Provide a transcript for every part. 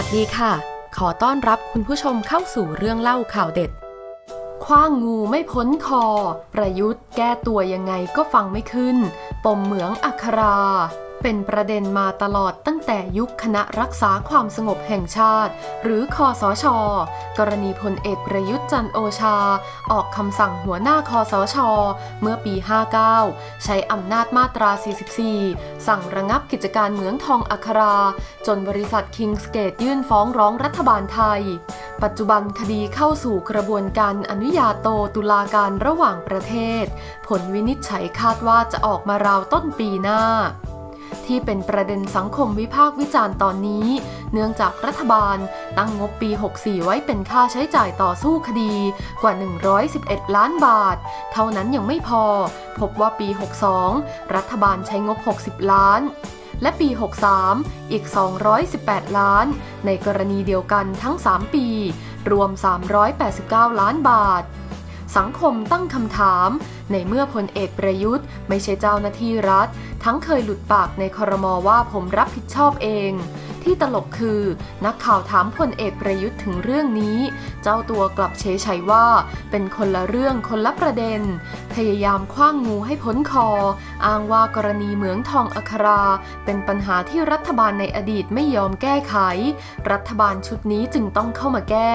ัสดีค่ะ ขอต้อนรับคุณผู้ชมเข้าสู่เรื่องเล่าข่าวเด็ด คว้างงูไม่พ้นคอ ประยุทธ์แก้ตัวยังไงก็ฟังไม่ขึ้น ปมเหมืองอัครา เป็นประเด็นมาตลอดตั้งแต่ยุคคณะรักษาความสงบแห่งชาติ หรือคอสช กรณีพลเอกประยุทธ์จันโอชา ออกคำสั่งหัวหน้าคอสช เมื่อปี 59 ใช้อำนาจมาตรา 44 สั่งระงับกิจการเหมืองทองอัครา จนบริษัทคิงสเกตยื่นฟ้องร้องรัฐบาลไทย ปัจจุบันคดีเข้าสู่กระบวนการอนุญาโตตุลาการระหว่างประเทศ ผลวินิจฉัยคาดว่าจะออกมาราวต้นปีหน้า ที่เป็นประเด็นสังคมวิพากษ์วิจารณ์ตอนนี้ เนื่องจากรัฐบาลตั้งงบปี 64 ไว้เป็นค่าใช้จ่ายต่อสู้คดีกว่า 111 ล้านบาท เท่านั้นยังไม่พอ พบว่าปี 62 รัฐบาลใช้งบ 60 ล้านและปี 63 อีก 218 ล้าน ในกรณีเดียวกันทั้ง 3 ปี รวม 389 ล้านบาท สังคมตั้งคำถาม ในเมื่อพลเอกประยุทธ์ ไม่ใช่เจ้าหน้าที่รัฐ ทั้งเคยหลุดปากในครมว่าผมรับผิดชอบเอง ที่ตลกคือ นักข่าวถามพลเอกประยุทธ์ถึงเรื่องนี้ เจ้าตัวกลับเฉยชัยว่า เป็นคนละเรื่องคนละประเด็น พยายามคว้างงูให้พ้นคอ อ้างว่ากรณีเหมืองทองอัครา เป็นปัญหาที่รัฐบาลในอดีตไม่ยอมแก้ไข รัฐบาลชุดนี้จึงต้องเข้ามาแก้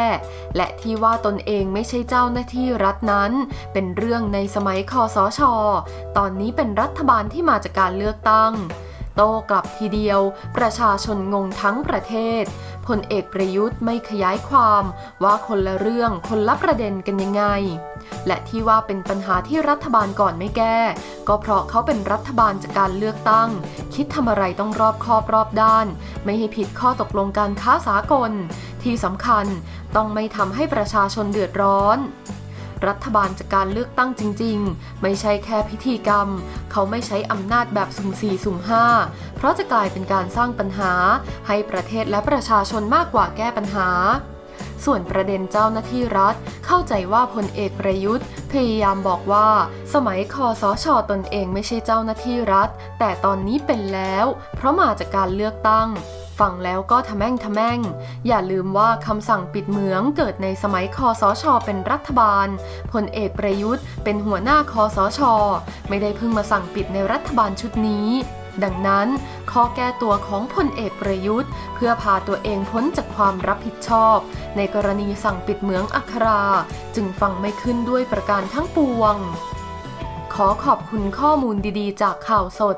และที่ว่าตนเองไม่ใช่เจ้าหน้าที่รัฐนั้น เป็นเรื่องในสมัยคอสช ตอนนี้เป็นรัฐบาลที่มาจากการเลือกตั้ง โต้กลับทีเดียว ประชาชนงงทั้งประเทศพลเอกประยุทธ์ไม่ขยายความว่าคนละเรื่องคนละประเด็นกันยังไง และที่ว่าเป็นปัญหาที่รัฐบาลก่อนไม่แก้ ก็เพราะเขาเป็นรัฐบาลจากการเลือกตั้ง คิดทำอะไรต้องรอบคอบรอบด้าน ไม่ให้ผิดข้อตกลงการค้าสากล ที่สำคัญต้องไม่ทำให้ประชาชนเดือดร้อน รัฐบาลจากการเลือกตั้งจริง ๆ ไม่ใช่แค่พิธีกรรม เขาไม่ใช้อำนาจแบบสุ่มสี่สุ่มห้าเพราะจะกลายเป็นการสร้างปัญหา ให้ประเทศและประชาชนมากกว่าแก้ปัญหา ส่วนประเด็นเจ้าหน้าที่รัฐ เข้าใจว่าพลเอกประยุทธ์ พยายามบอกว่า สมัยคอสชตนเองไม่ใช่เจ้าหน้าที่รัฐ แต่ตอนนี้เป็นแล้ว เพราะมาจากการเลือกตั้ง ฟังแล้วก็ทะแม่งทะแม่ง อย่าลืมว่าคำสั่งปิดเหมืองเกิดในสมัยคอสช เป็นรัฐบาล พลเอกประยุทธ์ เป็นหัวหน้าคอสช ไม่ได้เพิ่งมาสั่งปิดในรัฐบาลชุดนี้ดังนั้น ข้อแก้ตัวของพลเอกประยุทธ์ เพื่อพาตัวเองพ้นจากความรับผิดชอบ ในกรณีสั่งปิดเหมืองอัครา จึงฟังไม่ขึ้นด้วยประการทั้งปวง ขอขอบคุณข้อมูลดีๆ จากข่าวสด